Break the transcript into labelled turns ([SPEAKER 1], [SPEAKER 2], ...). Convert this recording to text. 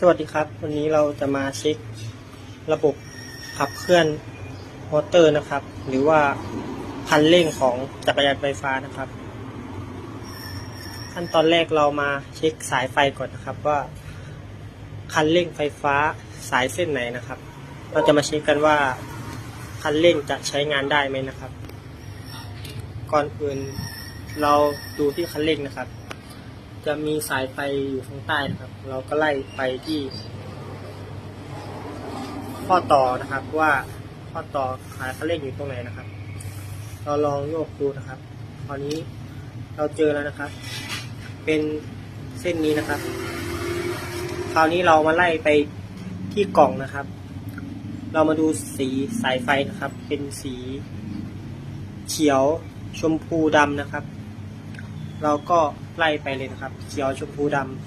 [SPEAKER 1] สวัสดีครับ วันนี้เราจะมาเช็คระบบขับเคลื่อนมอเตอร์นะครับ หรือว่าคันเร่งของจักรยานไฟฟ้านะครับ ขั้นตอนแรกเรามาเช็คสายไฟก่อนนะครับว่า คันเร่งไฟฟ้าสายเส้นไหนนะครับ เราจะมาเช็คกันว่า คันเร่งจะใช้งานได้ไหมนะครับ ก่อนอื่นเราดูที่คันเร่งนะครับ จะมีสายไฟอยู่ข้างใต้นะครับ เราก็ไล่ไปที่ ข้อต่อนะครับว่าข้อต่อสายคันเร่งอยู่ตรงไหนนะครับ เราลองโยกดูนะครับตอนนี้เราเจอแล้วนะครับ เป็นเส้นนี้นะครับ คราวนี้เรามาไล่ไปที่กล่องนะครับ เรามาดูสีสายไฟนะครับ เป็นสีเขียวชมพูดำนะครับ เราก็ ไล่ไปเลยนะครับ เขียวชมพูดำ